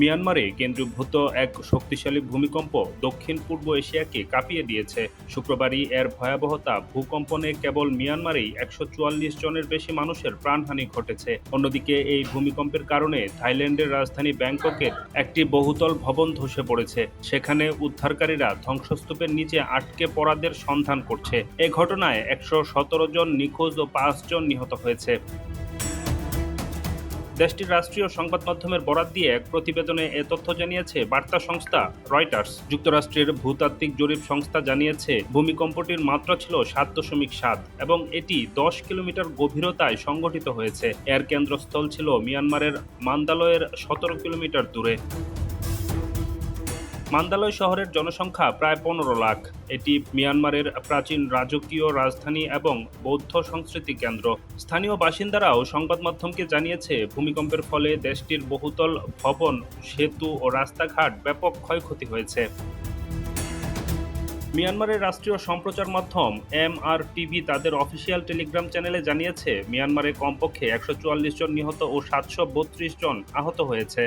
মিয়ানমারে কেন্দ্রীভূত এক শক্তিশালী ভূমিকম্প দক্ষিণ পূর্ব এশিয়াকে কাঁপিয়ে দিয়েছে। শুক্রবারই এর ভয়াবহতা ভূকম্পনে কেবল মিয়ানমারেই একশো চুয়াল্লিশ জনের বেশি মানুষের প্রাণহানি ঘটেছে। অন্যদিকে এই ভূমিকম্পের কারণে থাইল্যান্ডের রাজধানী ব্যাংককের একটি বহুতল ভবন ধসে পড়েছে। সেখানে উদ্ধারকারীরা ধ্বংসস্তূপের নিচে আটকে পড়াদের সন্ধান করছে। এ ঘটনায় একশো সতেরো জন নিখোঁজ ও পাঁচ জন নিহত হয়েছে। দেশটির রাষ্ট্রীয় সংবাদ মাধ্যমের বরাত দিয়ে এক প্রতিবেদনে এ তথ্য জানিয়েছে বার্তা সংস্থা রয়টার্স। যুক্তরাষ্ট্রের ভূতাত্ত্বিক জরিপ সংস্থা জানিয়েছে, ভূমিকম্পটির মাত্রা ছিল সাত দশমিক সাত এবং এটি দশ কিলোমিটার গভীরতায় সংঘটিত হয়েছে। এর কেন্দ্রস্থল ছিল মিয়ানমারের মান্দালয়ের সতেরো কিলোমিটার দূরে। মান্দালয় শহরের জনসংখ্যা প্রায় পনেরো লাখ। এটি মিয়ানমারের প্রাচীন রাজকীয় রাজধানী এবং বৌদ্ধ সংস্কৃতি কেন্দ্র। স্থানীয় বাসিন্দারাও সংবাদ মাধ্যমকে জানিয়েছে, ভূমিকম্পের ফলে দেশটির বহুতল ভবন, সেতু ও রাস্তাঘাট ব্যাপক ক্ষয়ক্ষতি হয়েছে। মিয়ানমারের রাষ্ট্রীয় সম্প্রচার মাধ্যম এম আর টিভি তাদের অফিসিয়াল টেলিগ্রাম চ্যানেলে জানিয়েছে, মিয়ানমারে কমপক্ষে একশো চুয়াল্লিশ জন নিহত ও সাতশো বত্রিশ জন আহত হয়েছে।